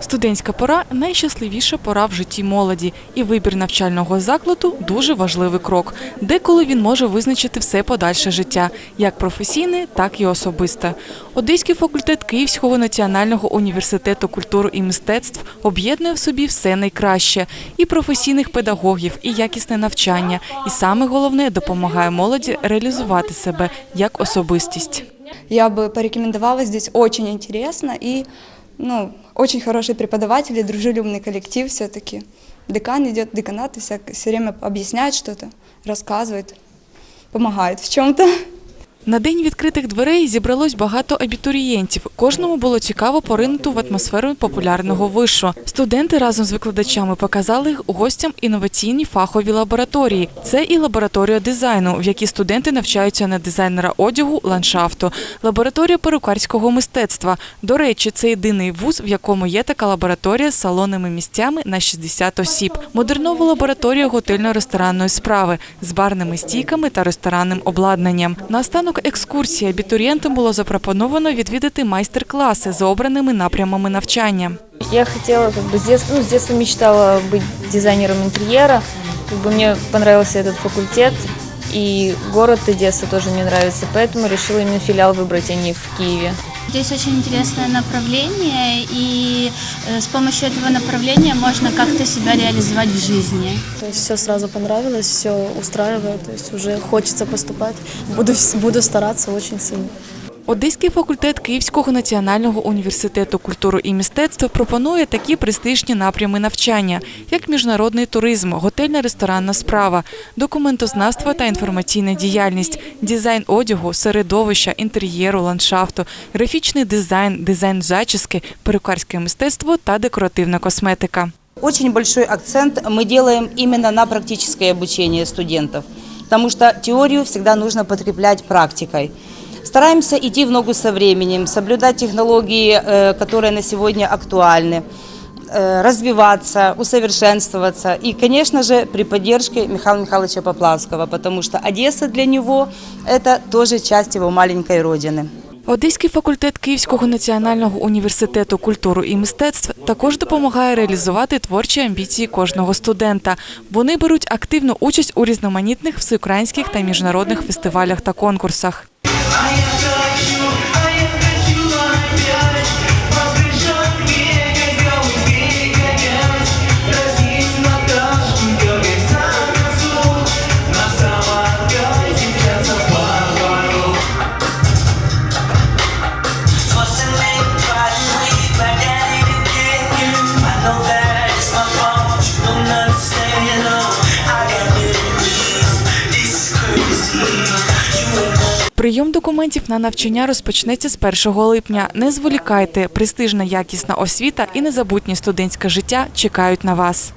Студентська пора найщасливіша пора в житті молоді, і вибір навчального закладу дуже важливий крок. Деколи він може визначити все подальше життя, як професійне, так і особисте. Одеський факультет Київського національного університету культури і мистецтв об'єднує в собі все найкраще і професійних педагогів, і якісне навчання, і саме головне допомагає молоді реалізувати себе як особистість. Я бы порекомендовала здесь очень интересно и ну, очень хорошие преподаватели, дружелюбный коллектив все-таки. Декан идет, деканат и все время объясняет что-то, рассказывает, помогает в чем-то. На день відкритих дверей зібралось багато абітурієнтів. Кожному було цікаво поринути в атмосферу популярного вишу. Студенти разом з викладачами показали гостям інноваційні фахові лабораторії. Це і лабораторія дизайну, в якій студенти навчаються на дизайнера одягу, ландшафту, лабораторія перукарського мистецтва. До речі, це єдиний вуз, в якому є така лабораторія з салонними місцями на 60 осіб. Модернова лабораторія готельно-ресторанної справи з барними стійками та ресторанним обладнанням. Наостанок екскурсії абітурієнтам було запропоновано відвідати майстер-класи за обраними напрямами навчання. Я хотела, как бы, с детства, ну, с детства мечтала быть дизайнером интерьера. Как бы мне понравился этот факультет, и город Одесса тоже мне нравится, поэтому решила именно филиал выбрать, а не в Киеве. Здесь очень интересное направление, и э, с помощью этого направления можно как-то себя реализовать в жизни. То есть все сразу понравилось, все устраивает, то есть уже хочется поступать. Буду, вс- буду стараться очень сильно. Одеський факультет Київського національного університету культури і мистецтв пропонує такі престижні напрями навчання, як міжнародний туризм, готельна ресторанна справа, документознавство та інформаційна діяльність, дизайн одягу, середовища, інтер'єру, ландшафту, графічний дизайн, дизайн зачіски, перукарське мистецтво та декоративна косметика. Очень большой акцент мы делаем именно на практическое обучение студентов, потому что теорию всегда нужно подкреплять практикой. Стараемся идти в ногу со временем, соблюдать технологии, э, которые на сегодня актуальны, э, развиваться, усовершенствоваться. И, конечно же, при поддержке Михаила Михайловича Поплавского, потому что Одесса для него – это тоже часть его маленькой родины. Одеський факультет Київського національного університету культури і мистецтв також допомагає реалізувати творчі амбіції кожного студента. Вони беруть активну участь у різноманітних всеукраїнських та міжнародних фестивалях та конкурсах. I am Прийом документів на навчання розпочнеться з 1 липня. Не зволікайте, престижна якісна освіта і незабутнє студентське життя чекають на вас.